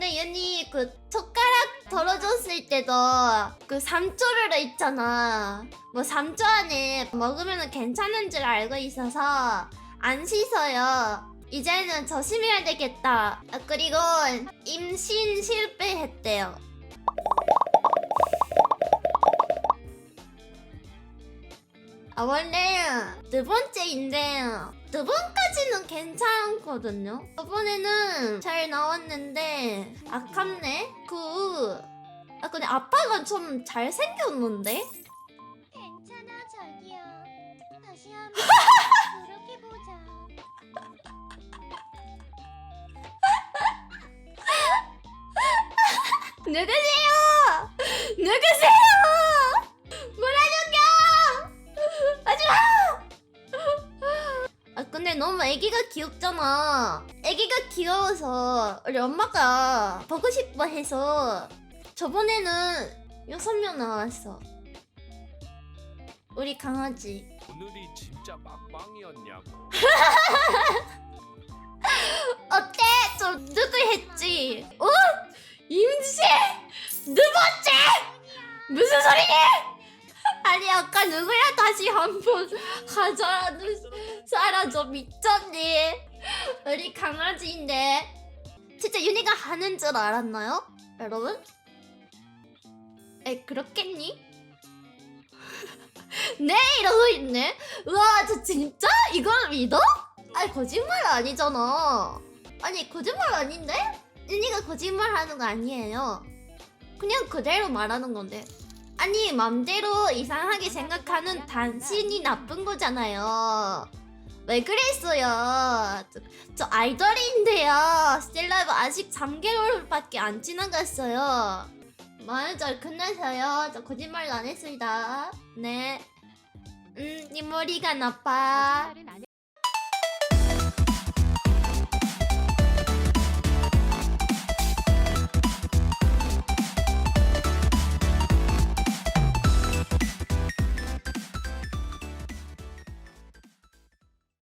근데 얘니 그 젓가락 덜어줬을 때도 그 3초를 있잖아. 뭐 3초 안에 먹으면 괜찮은 줄 알고 있어서 안 씻어요. 이제는 조심해야 되겠다. 아, 그리고 임신 실패했대요. 아 원래 두 번째인데 두 번까지는 괜찮거든요. 저번에는 잘 나왔는데 아깝네. 그 아, 근데 아빠가 좀 잘 생겼는데? 괜찮아 자기야. 다시 한번 노력해 보자. 누구세요? 누구세요? 근데 너무 애기가 귀엽잖아. 애기가 귀여워서 우리 엄마가 보고 싶어 해서 저번에는 여섯 명 나왔어. 우리 강아지. 오늘이 진짜 막방이었냐고. 어때? 저 누구 했지? 어? 임신? 두 번째? 무슨 소리니? 아니 아까 누구야 다시 한 번 가져라 사라져 미쳤니? 우리 강아지인데 진짜 윤희가 하는 줄 알았나요? 여러분? 에 그렇겠니? 네 이러고 있네 우와 저 진짜? 이걸 믿어? 아니 거짓말 아니잖아. 아니 거짓말 아닌데? 윤희가 거짓말 하는 거 아니에요. 그냥 그대로 말하는 건데. 아니 맘대로 이상하게 생각하는 당신이 나쁜 거잖아요. 왜 그랬어요? 저, 저 아이돌인데요. 스텔라브 아직 3개월밖에 안 지나갔어요. 많은 잘 끝나서요. 저 거짓말 안 했습니다. 네. 음, 네 머리가 나빠.